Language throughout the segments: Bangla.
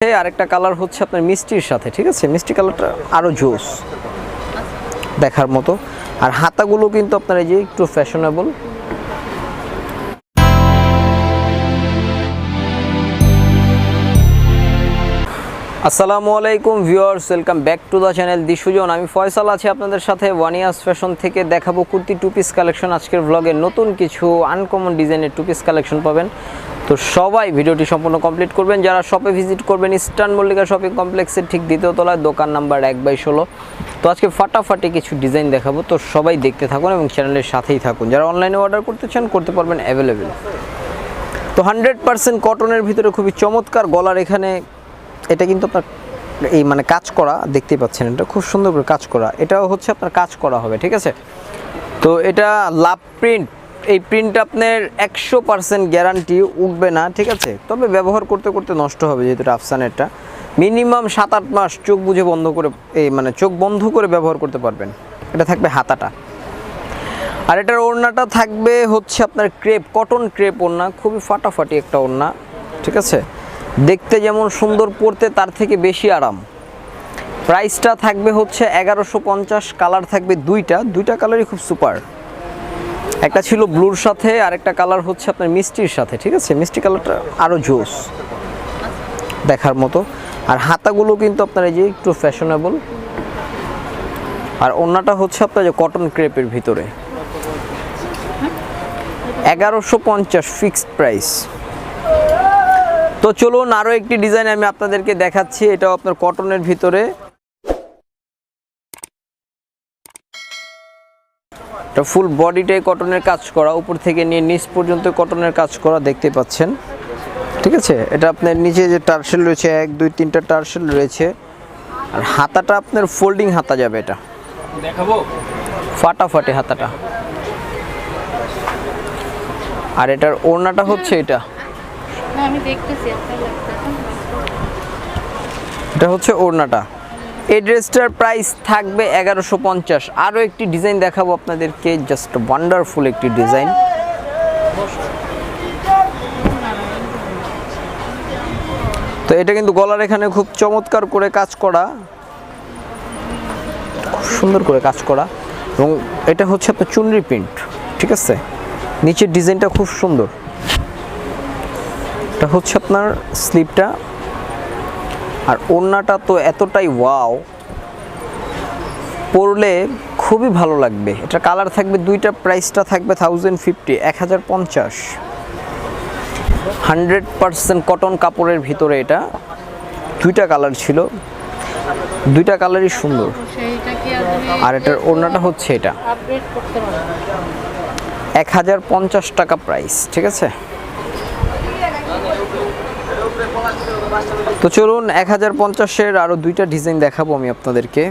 আরেকটা কালার হচ্ছে আপনার মিষ্টির সাথে, ঠিক আছে? মিষ্টি কালারটা আরও জোস দেখার মতো। আর হাতাগুলো কিন্তু আপনার এই যে একটু ফ্যাশনেবল আসসালামু আলাইকুম viewers welcome back to the channel দিশুজন। আমি ফয়সাল আছি আপনাদের সাথে। ওয়ানিয়াস ফ্যাশন থেকে দেখাবো কুর্তি টু পিস কালেকশন আজকের ব্লগে নতুন কিছু আনকমন ডিজাইনের টু পিস কালেকশন পাবেন। তো সবাই ভিডিওটি সম্পূর্ণ কমপ্লিট করবেন। যারা শপে ভিজিট করবেন ইস্টার্ন মল্লিকা শপিং কমপ্লেক্সের ঠিক দ্বিতীয় তলায় দোকান নাম্বার এক বাই ষোলো। তো আজকে ফাটাফাটি কিছু ডিজাইন দেখাবো। তো সবাই দেখতে থাকুন এবং চ্যানেলের সাথেই থাকুন। যারা অনলাইনে অর্ডার করতে চান, করতে পারবেন অ্যাভেলেবেল তো হান্ড্রেড পার্সেন্ট কটনের ভিতরে খুবই চমৎকার গলার এখানে এটা কিন্তু আপনার এই মানে কাজ করা, দেখতেই পাচ্ছেন এটা, খুব সুন্দর করে কাজ করা। এটাও হচ্ছে আপনার কাজ করা হবে, ঠিক আছে? তো এটা লাভ প্রিন্ট এই প্রিন্টটা আপনার একশো পার্সেন্ট গ্যারান্টি উঠবে না, ঠিক আছে? তবে ব্যবহার করতে করতে নষ্ট হবে যেহেতু এটা আফসানেরটা মিনিমাম সাত আট মাস চোখ বুঝে বন্ধ করে, এই মানে চোখ বন্ধ করে ব্যবহার করতে পারবেন। এটা থাকবে হাতাটা। আর এটার ওড়নাটা থাকবে হচ্ছে আপনার ক্রেপ কটন ক্রেপ ওড়না, খুবই ফাটাফাটি একটা ওড়না, ঠিক আছে? দেখতে যেমন সুন্দর পড়তে তার থেকে বেশি আরাম। প্রাইসটা থাকবে হচ্ছে এগারোশো পঞ্চাশ কালার থাকবে দুইটা দুইটা কালারই খুব সুপার একটা ছিল ব্লুর সাথে আর একটা কালার হচ্ছে আপনার মিষ্টির সাথে, ঠিক আছে? মিষ্টি কালারটা আরও জোস দেখার মতো। আর হাতাগুলো কিন্তু আপনার এই যে একটু ফ্যাশনেবল আর ওড়নাটা হচ্ছে আপনার যে কটন ক্রেপের ভিতরে। এগারোশো পঞ্চাশ ফিক্সড প্রাইস তো চলুন আরও একটি ডিজাইন আমি আপনাদেরকে দেখাচ্ছি, এটাও আপনার কটনের ভিতরে। এটা ফুল বডিটাই কটনের কাজ করা উপর থেকে নিয়ে নিচ পর্যন্ত কটনের কাজ করা দেখতে পাচ্ছেন। ঠিক আছে? এটা আপনার নিচে যে টার্সেল রয়েছে এক দুই তিনটা টার্সেল রয়েছে। আর হাতাটা আপনার ফোল্ডিং হাতা যাবে এটা। দেখাবো? ফাটাফাটি হাতাটা। আর এটার ওড়নাটা হচ্ছে এটা। না আমি দেখতেছি আপনার লাগতেছে। এটা হচ্ছে ওড়নাটা। এই ড্রেসটার প্রাইস থাকবে এগারোশো পঞ্চাশ। আরও একটি ডিজাইন দেখাবো আপনাদেরকে জাস্ট ওয়ান্ডারফুল একটি ডিজাইন তো এটা কিন্তু গলার এখানে খুব চমৎকার করে কাজ করা। খুব সুন্দর করে কাজ করা। এবং এটা হচ্ছে আপনার চুনরি প্রিন্ট ঠিক আছে? নিচের ডিজাইনটা খুব সুন্দর। এটা হচ্ছে আপনার স্লিপটা আর ওড়নাটা তো এতটাই ওয়াও পরলে খুবই ভালো লাগবে। এটা কালার থাকবে দুইটা প্রাইসটা থাকবে থাউজেন্ড ফিফটি এক হাজার পঞ্চাশ। হান্ড্রেড পারসেন্ট কটন কাপড়ের ভিতরে এটা দুইটা কালার ছিল দুইটা কালারই সুন্দর। আর এটার ওড়নাটা হচ্ছে এটা। এক হাজার পঞ্চাশ টাকা প্রাইস ঠিক আছে? তো চলুন এক হাজার পঞ্চাশের আরও দুইটা ডিজাইন দেখাবো আমি আপনাদেরকে।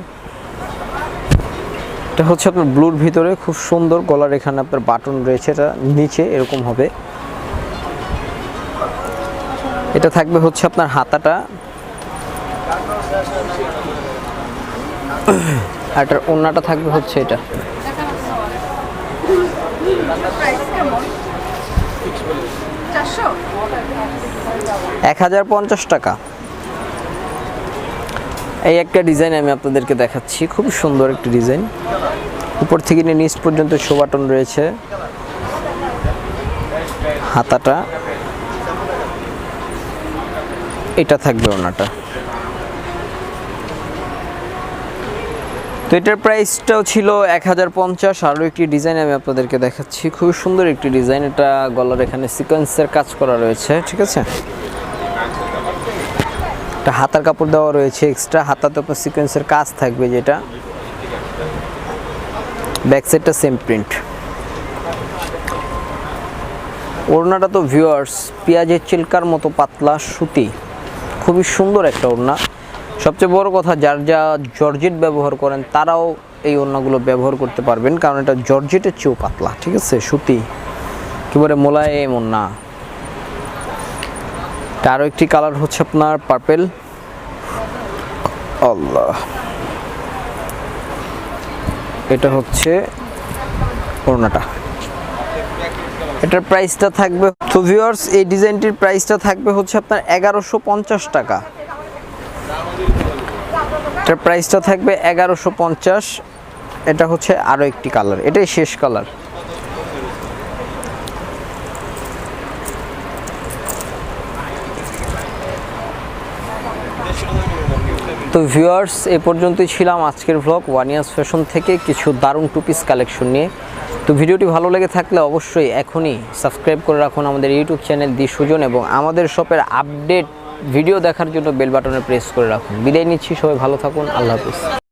এটা হচ্ছে আপনার ব্লুর ভিতরে, খুব সুন্দর গলার এখানে আপনার বাটন রয়েছে, এটা নিচে এরকম হবে। এটা থাকবে হচ্ছে আপনার হাতাটা। আর এটার ওড়নাটা থাকবে হচ্ছে এটা। এক হাজার পঞ্চাশ টাকা। এই একটা ডিজাইন আমি আপনাদেরকে দেখাচ্ছি, খুব সুন্দর একটি ডিজাইন। উপর থেকে নিয়ে নিচ পর্যন্ত শো বাটন রয়েছে। হাতাটা। এটা থাকবে ওনাটা। তো এটার প্রাইসটাও ছিল এক হাজার পঞ্চাশ। আরও একটি ডিজাইন আমি আপনাদেরকে দেখাচ্ছি। খুবই সুন্দর একটি ডিজাইন এটা গলার এখানে সিকোয়েন্সের কাজ করা রয়েছে, ঠিক আছে? একটা হাতার কাপড় দেওয়া রয়েছে এক্সট্রা হাতাতে আপনার সিকোয়েন্সের কাজ থাকবে যেটা। ব্যাক সাইডটা সেম প্রিন্ট ওড়নাটা তো ভিউয়ার্স পেঁয়াজের চিল্কার মতো পাতলা সুতি। খুবই সুন্দর একটা ওড়না। সবচেয়ে বড় কথা, যার যা জর্জেট ব্যবহার করেন, তারাও এই ওড়নাগুলো ব্যবহার করতে পারবেন। কারণ এটা জর্জেটের চেয়েও পাতলা, ঠিক আছে? সুতি, একেবারে মোলায়েম ওড়না আরও একটি কালার হচ্ছে আপনার পার্পেল আল্লাহ। এটা হচ্ছে ওড়নাটা। এটার প্রাইসটা থাকবে, তো ভিউয়ার্স এই ডিজাইনটির প্রাইসটা থাকবে হচ্ছে আপনার এগারোশো টাকা। এটার প্রাইসটা থাকবে এগারোশো পঞ্চাশ। এটা হচ্ছে আরও একটি কালার এটাই শেষ কালার তো ভিউয়ার্স এ পর্যন্তই ছিলাম আজকের ভ্লগ ওয়ান ইয়ার্স ফ্যাশন থেকে কিছু দারুণ টু পিস কালেকশন নিয়ে। তো ভিডিওটি ভালো লেগে থাকলে অবশ্যই এখনই সাবস্ক্রাইব করে রাখুন আমাদের ইউটিউব চ্যানেল দি সুজন এবং আমাদের শপের আপডেট ভিডিও দেখার জন্য বেল বাটনে প্রেস করে রাখুন। বিদায় নিচ্ছি, সবাই ভালো থাকুন, আল্লাহ হাফিজ।